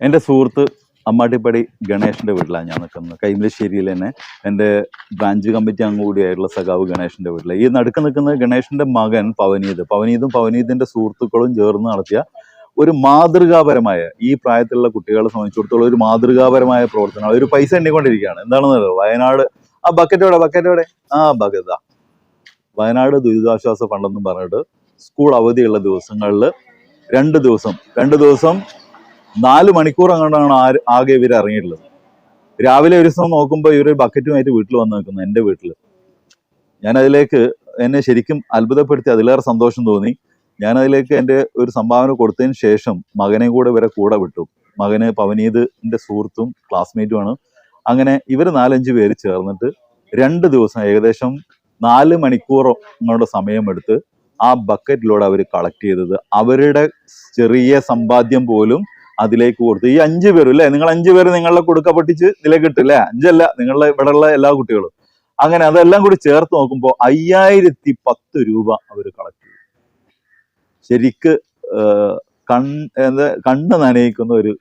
എന്റെ സുഹൃത്ത് അമ്മാട്ടിപ്പടി ഗണേഷിന്റെ വീട്ടിലാണ് ഞാൻ നിൽക്കുന്നത്. കൈമലശ്ശേരിയിൽ തന്നെ എന്റെ ബ്രാഞ്ച് കമ്മിറ്റി അംഗം കൂടിയായിട്ടുള്ള സഖാവ് ഗണേഷിന്റെ വീട്ടിൽ ഈ നടുക്ക് നിൽക്കുന്നത് ഗണേഷിന്റെ മകൻ പവനീത്. പവനീതും പവനീതിന്റെ സുഹൃത്തുക്കളും ചേർന്ന് നടത്തിയ ഒരു മാതൃകാപരമായ ഈ പ്രായത്തിലുള്ള കുട്ടികളെ സംബന്ധിച്ചിടത്തോളം ഒരു മാതൃകാപരമായ പ്രവർത്തനം ഒരു പൈസ എണ്ണിക്കൊണ്ടിരിക്കുകയാണ്. എന്താണെന്ന് വയനാട് ആ ബക്കറ്റോടെ ബക്കറ്റോടെ ആ ബക്കത വയനാട് ദുരിതാശ്വാസ ഫണ്ടെന്നും പറഞ്ഞിട്ട് സ്കൂൾ അവധിയുള്ള ദിവസങ്ങളിൽ രണ്ട് ദിവസം രണ്ട് ദിവസം നാല് മണിക്കൂർ അങ്ങോട്ടാണ് ആകെ ഇവർ ഇറങ്ങിയിട്ടുള്ളത്. രാവിലെ ഒരു ദിവസം നോക്കുമ്പോൾ ഇവർ ബക്കറ്റുമായിട്ട് വീട്ടിൽ വന്ന് നിൽക്കുന്നു എന്റെ വീട്ടിൽ ഞാൻ അതിലേക്ക് എന്നെ ശരിക്കും അത്ഭുതപ്പെടുത്തി അതിലേറെ സന്തോഷം തോന്നി. ഞാൻ അതിലേക്ക് എന്റെ ഒരു സംഭാവന കൊടുത്തതിന് ശേഷം മകനെ കൂടെ ഇവരെ കൂടെ വിട്ടു. മകന് പവനീതിന്റെ സുഹൃത്തും ക്ലാസ്മേറ്റുമാണ് അങ്ങനെ ഇവർ നാലഞ്ച് പേര് ചേർന്നിട്ട് രണ്ട് ദിവസം ഏകദേശം നാല് മണിക്കൂറങ്ങളുടെ സമയമെടുത്ത് ആ ബക്കറ്റിലൂടെ അവർ കളക്ട് ചെയ്തത്. അവരുടെ ചെറിയ സമ്പാദ്യം പോലും അതിലേക്ക് കൊടുത്തു. ഈ അഞ്ചു പേരും അല്ലേ നിങ്ങൾ അഞ്ചു പേര് നിങ്ങളുടെ കൊടുക്ക പൊട്ടിച്ച് നിലകിട്ടു അല്ലേ അഞ്ചല്ല നിങ്ങളുടെ ഇവിടെയുള്ള എല്ലാ കുട്ടികളും. അങ്ങനെ അതെല്ലാം കൂടി ചേർത്ത് നോക്കുമ്പോൾ അയ്യായിരത്തി പത്ത് രൂപ അവർ കളക്ട് ചെയ്തു. ശരിക്ക് ഏഹ്, കൺ എന്താ കണ്ണ് നനയിക്കുന്ന ഒരു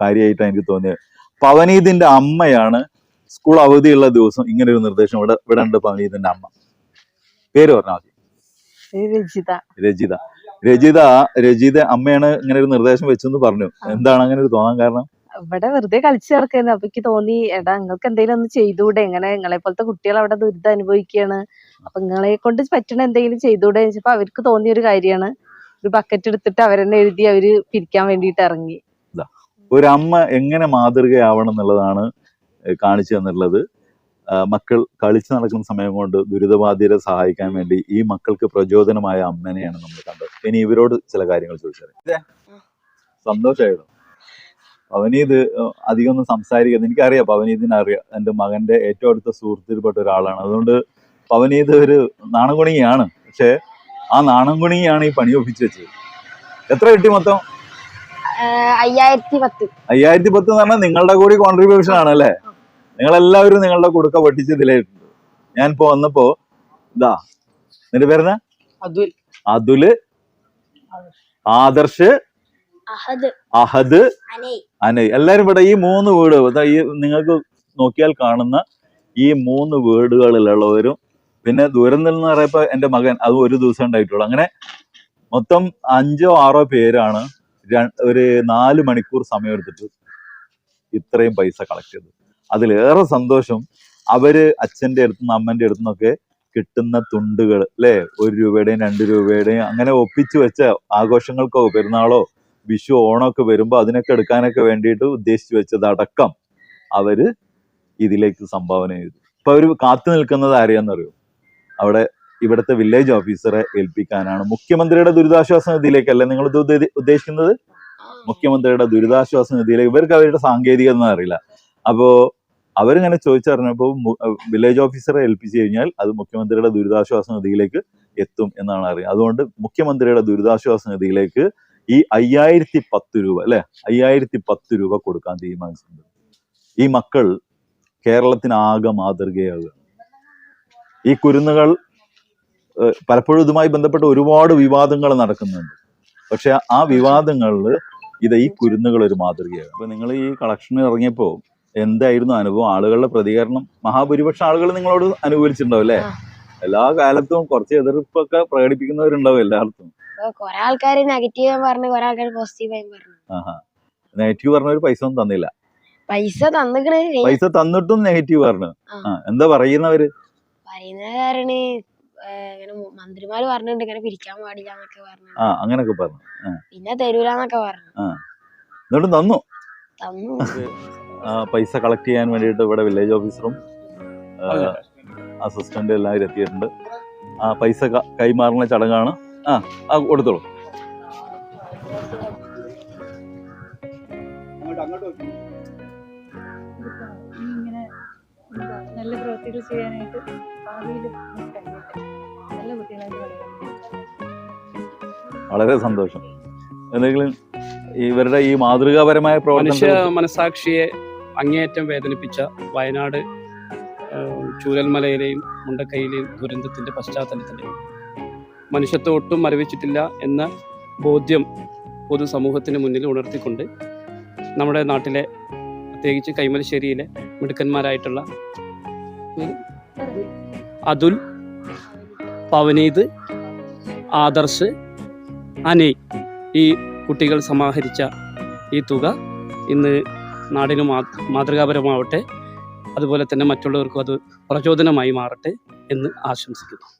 കാര്യമായിട്ടാണ് എനിക്ക് തോന്നിയത്. പവനീതിന്റെ അമ്മയാണ് സ്കൂൾ അവധിയുള്ള ദിവസം ഇങ്ങനെ ഒരു നിർദ്ദേശം ഇവിടെ ഇവിടെ ഉണ്ട് പവനീതിന്റെ അമ്മ. പേര് പറഞ്ഞാൽ മതി. രചിത. രജിത രജിത രജിത അമ്മയാണ് ഇങ്ങനെ ഒരു നിർദ്ദേശം വെച്ചെന്ന് പറഞ്ഞു. എന്താണ് അങ്ങനെ ഒരു തോന്നാൻ കാരണം? ഇവിടെ വെറുതെ കളിച്ചു നടക്കുന്നു അപ്പൊ എനിക്ക് തോന്നി എടാ നിങ്ങൾക്ക് എന്തെങ്കിലും ഒന്ന് ചെയ്തുകൂടെ ഇങ്ങനെ നിങ്ങളെ പോലത്തെ കുട്ടികൾ അവിടെ ദുരിതം അനുഭവിക്കുകയാണ്. അപ്പൊ നിങ്ങളെ കൊണ്ട് പറ്റണ എന്തെങ്കിലും ചെയ്തുകൂടെ ചോദിച്ചപ്പോ അവർക്ക് തോന്നിയ ഒരു കാര്യമാണ്. ഒരു ബക്കറ്റ് എടുത്തിട്ട് അവരെന്നെ എഴുതി അവർ പിരിക്കാൻ വേണ്ടിയിട്ട് ഇറങ്ങി. ഒരു അമ്മ എങ്ങനെ മാതൃകയാവണം എന്നുള്ളതാണ് കാണിച്ചു തന്നിട്ടുള്ളത്. മക്കൾ കളിച്ചു നടക്കുന്ന സമയം കൊണ്ട് ദുരിതബാധിതരെ സഹായിക്കാൻ വേണ്ടി ഈ മക്കൾക്ക് പ്രചോദനമായ അമ്മനെയാണ് നമ്മൾ കണ്ടത്. ഇനി ഇവരോട് ചില കാര്യങ്ങൾ ചോദിച്ചത് സന്തോഷമായിരുന്നു പവനീത് ഏഹ് അധികം ഒന്നും സംസാരിക്കുന്നത് എനിക്കറിയാം പവനീതിനെ അറിയാം എന്റെ മകന്റെ ഏറ്റവും അടുത്ത സുഹൃത്തിൽപ്പെട്ട ഒരാളാണ്. അതുകൊണ്ട് പവനീത് ഒരു നാണംകുണിയാണ് പക്ഷേ ആ നാണംകുണിയാണ് ഈ പണി ഒപ്പിച്ചു വെച്ചത്. എത്ര കിട്ടി മൊത്തം? അയ്യായിരത്തി പത്ത്. അയ്യായിരത്തി പത്ത് എന്ന് പറഞ്ഞാൽ നിങ്ങളുടെ കൂടി കോൺട്രിബ്യൂഷൻ ആണല്ലേ? അല്ലേ നിങ്ങളെല്ലാവരും നിങ്ങളുടെ കൊടുക്ക പൊട്ടിച്ച് ഇതിലായിട്ടുണ്ട് ഞാൻ ഇപ്പൊ വന്നപ്പോ ഇതാ നിന്റെ പേരെന്നാ? അതുൽ. അതുൽ. ആദർശ്. അഹദ്. അഹദ്. അനൈ അനയ്. എല്ലാരും ഇവിടെ ഈ മൂന്ന് വീട് ഈ നിങ്ങൾക്ക് നോക്കിയാൽ കാണുന്ന ഈ മൂന്ന് വീടുകളിലുള്ളവരും പിന്നെ ദൂരം നിന്ന് പറയുമ്പോ എന്റെ മകൻ അത് ഒരു ദിവസം ഉണ്ടായിട്ടുള്ളൂ. അങ്ങനെ മൊത്തം അഞ്ചോ ആറോ പേരാണ് ഒരു നാല് മണിക്കൂർ സമയം എടുത്തിട്ട് ഇത്രയും പൈസ കളക്ട് ചെയ്തത്. അതിലേറെ സന്തോഷം അവർ അച്ഛന്റെ അടുത്തുനിന്ന് അമ്മന്റെ അടുത്തുനിന്നൊക്കെ കിട്ടുന്ന തുണ്ടുകൾ അല്ലെ? ഒരു രൂപയുടെയും രണ്ട് രൂപയുടെയും അങ്ങനെ ഒപ്പിച്ചു വെച്ച ആഘോഷങ്ങൾക്കോ പെരുന്നാളോ വിഷു ഓണമൊക്കെ വരുമ്പോൾ അതിനൊക്കെ എടുക്കാനൊക്കെ വേണ്ടിയിട്ട് ഉദ്ദേശിച്ചു വെച്ചതടക്കം അവർ ഇതിലേക്ക് സംഭാവന ചെയ്തു. ഇപ്പൊ അവർ കാത്തു നിൽക്കുന്നത് ആരെയാന്നറിയോ അവിടെ ഇവിടുത്തെ വില്ലേജ് ഓഫീസറെ ഏൽപ്പിക്കാനാണ്. മുഖ്യമന്ത്രിയുടെ ദുരിതാശ്വാസ നിധിയിലേക്കല്ലേ നിങ്ങൾ ഉദ്ദേശിക്കുന്നത്? മുഖ്യമന്ത്രിയുടെ ദുരിതാശ്വാസ നിധിയിലേക്ക്. ഇവർക്ക് അവരുടെ സാങ്കേതികത അറിയില്ല. അപ്പോ അവരിങ്ങനെ ചോദിച്ചറിഞ്ഞപ്പോൾ വില്ലേജ് ഓഫീസറെ ഏൽപ്പിച്ചു കഴിഞ്ഞാൽ അത് മുഖ്യമന്ത്രിയുടെ ദുരിതാശ്വാസ നിധിയിലേക്ക് എത്തും എന്നാണ് അറിയുന്നത് അതുകൊണ്ട് മുഖ്യമന്ത്രിയുടെ ദുരിതാശ്വാസ നിധിയിലേക്ക് ഈ അയ്യായിരത്തി പത്ത് രൂപ അല്ലെ? അയ്യായിരത്തി പത്ത് രൂപ കൊടുക്കാൻ തീരുമാനിച്ചിട്ടുണ്ട്. ഈ മക്കൾ കേരളത്തിനാകെ മാതൃകയാകുക ഈ കുരുന്നുകൾ പലപ്പോഴും ഇതുമായി ബന്ധപ്പെട്ട് ഒരുപാട് വിവാദങ്ങൾ നടക്കുന്നുണ്ട്. പക്ഷെ ആ വിവാദങ്ങളിൽ ഇത് ഈ കുരുന്നുകൾ ഒരു മാതൃകയാണ്. അപ്പൊ നിങ്ങൾ ഈ കളക്ഷൻ ഇറങ്ങിയപ്പോ എന്തായിരുന്നു അനുഭവം? ആളുകളുടെ പ്രതികരണം. മഹാഭൂരിപക്ഷം ആളുകൾ നിങ്ങളോട് അനുകൂലിച്ചിട്ടുണ്ടാവും അല്ലേ? എല്ലാ കാലത്തും കുറച്ച് എതിർപ്പൊക്കെ പ്രകടിപ്പിക്കുന്നവരുണ്ടാവും എല്ലായിടത്തും. കൊറേ ആൾക്കാര് നെഗറ്റീവ് പറഞ്ഞു കൊറേ ആൾക്കാര് പോസിറ്റീവ് ആയി പറഞ്ഞു. ഒരു പൈസ ഒന്നും തന്നില്ല. പൈസ തന്നിക്കണ്. പൈസ തന്നിട്ടും നെഗറ്റീവ് പറഞ്ഞു. എന്താ പറയുന്നവര്? പറയുന്ന കാരണ ഇങ്ങനെ മന്ത്രിമാര് പറഞ്ഞിട്ടുണ്ട് ഇങ്ങനെ പിരിക്കാൻ പാടില്ല എന്നൊക്കെ പറഞ്ഞു ആ അങ്ങനൊക്കെ പറഞ്ഞു. പിന്നെ തരൂലെന്നൊക്കെ പറഞ്ഞു. എന്നിട്ടും തന്നു. തന്നു. പൈസ കളക്ട് ചെയ്യാൻ വേണ്ടിയിട്ട് ഇവിടെ വില്ലേജ് ഓഫീസറും അസിസ്റ്റന്റ് എല്ലാവരും എത്തിയിട്ടുണ്ട് ആ പൈസ കൈമാറുന്ന ചടങ്ങാണ്. ആ ആ കൊടുത്തോളൂ. നല്ല പ്രവൃത്തികൾ ചെയ്യാനായിട്ട് നല്ല കുട്ടികളായിട്ട് വളരെ സന്തോഷം. എന്തെങ്കിലും ഇവരുടെ ഈ മാതൃകാപരമായ പ്രവർത്തന പ്രവർത്തനം മനസാക്ഷിയെ അങ്ങേയറ്റം വേദനിപ്പിച്ച വയനാട് ചൂരൽമലയിലെയും മുണ്ടക്കൈയിലെയും ദുരന്തത്തിന്റെ പശ്ചാത്തലത്തിൽ മനുഷ്യത്വം ഒട്ടും മരവിച്ചിട്ടില്ല എന്ന ബോധ്യം പൊതുസമൂഹത്തിന് മുന്നിൽ ഉണർത്തിക്കൊണ്ട് നമ്മുടെ നാട്ടിലെ പ്രത്യേകിച്ച് കൈമലശ്ശേരിയിലെ മിടുക്കന്മാരായിട്ടുള്ള? അതുൽ പവനീത് ആദർശ് അനി ഈ കുട്ടികൾ സമാഹരിച്ച ഈ തുക ഇന്ന് നാടിന് മാതൃകാപരമാവട്ടെ. അതുപോലെ തന്നെ മറ്റുള്ളവർക്കും അത് പ്രചോദനമായി മാറട്ടെ എന്ന് ആശംസിക്കുന്നു.